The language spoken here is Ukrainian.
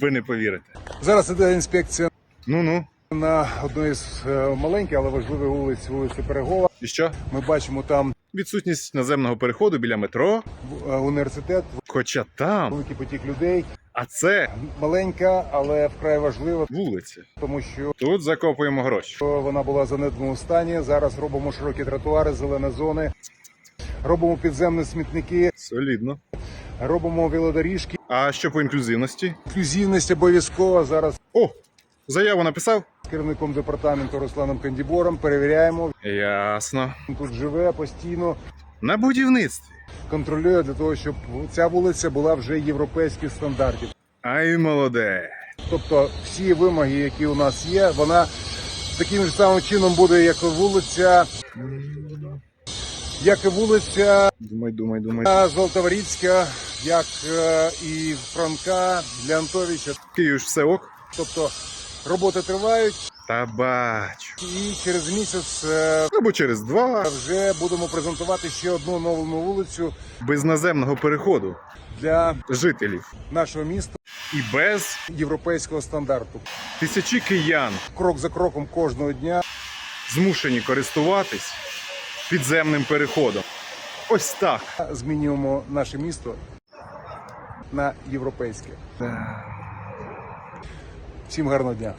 Ви не повірите. Зараз іде інспекція Ну ну. на одної з е, маленьких, але важливих вулиць, вулиці Перегова. І що? Ми бачимо там Відсутність наземного переходу біля метро. е, університет, Хоча там, великий потік людей. а це Маленька, але вкрай важлива, вулиця. тому що Тут закопуємо гроші. вона була в занедбаному стані. Зараз робимо широкі тротуари, зелені зони, робимо підземні смітники, Солідно. Робимо велодоріжки. А що по інклюзивності? Інклюзивність обов'язково зараз О, заяву написав? з керівником департаменту Русланом Кандібором перевіряємо. Ясно. Він тут живе постійно. На будівництві. контролює для того, щоб ця вулиця була вже європейських стандартів. Ай, молоде. Тобто всі вимоги, які у нас є, вона таким же самим чином буде, як і вулиця, як і вулиця Думай, думай, думай. Золотоворіцька, як е, і Франка для Антовича. Київ ж все ок. Тобто роботи тривають, Та бачу. і через місяць е, Або через два. вже будемо презентувати ще одну нову вулицю Без наземного переходу для жителів. нашого міста І без європейського стандарту. тисячі киян Крок за кроком кожного дня змушені користуватись підземним переходом. Ось так. змінюємо наше місто на європейське. Всім гарного дня.